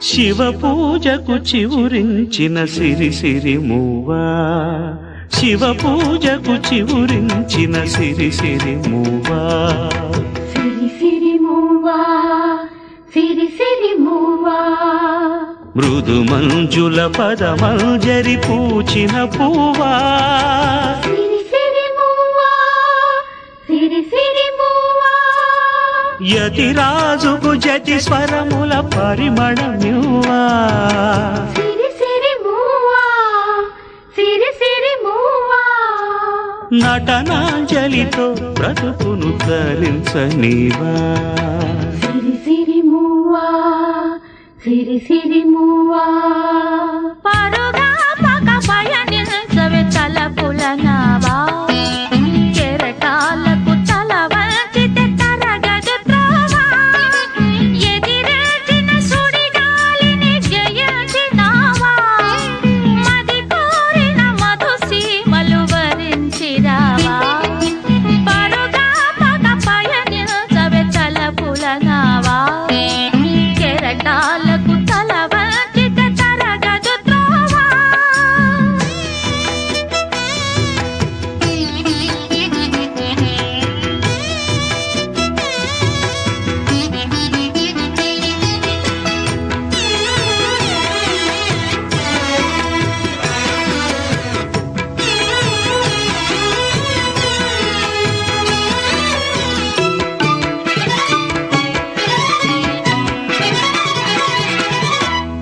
శివ పూజకు చివురించిన సిరి సిరి మూవా శివ పూజకు చివురించిన సిరి సిరి మూవా సిరి సిరి మూవా సిరి సిరి మూవా మృదు మంజుల పదమంజరి పూచిన పూవా యతి రాజుకు జతి స్వరముల పరిమళమ్యువా మూవా నటనాంజలితో బ్రతుకును తరించనీవా సిరి సిరి మూవా సిరి సిరి మూవా.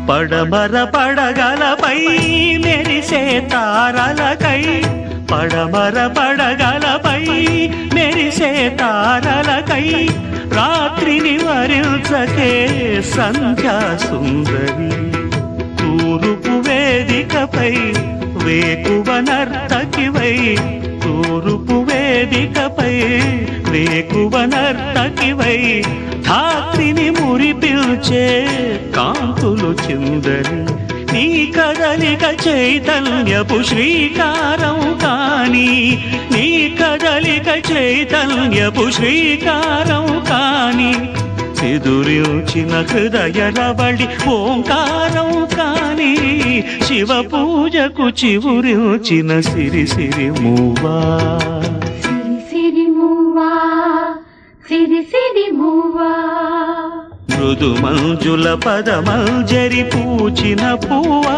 పడమర పడగలపై మెరిసే తారలకై పడమర పడగలపై మెరిసే తారలకై రాత్రిని వరించకే సంధ్యా సుందరి. తూరుపు వేదికపై వేకువ నర్తకివై వేకువనర్తకివై ధాత్రిని మురిపిల్చే కాంతులు చిందరి. నీ కదలిక చైతన్యపు శ్రీకారం కాని నీ కదలిక చైతన్యపు శ్రీకారం కాని. ఎదురించిన హృదయ రవళి ఓంకారం కాని శివ పూజకు చివురించిన సిరి సిరి మూవా. మృదు మంజుల పదమంజరి పూచిన పువ్వా.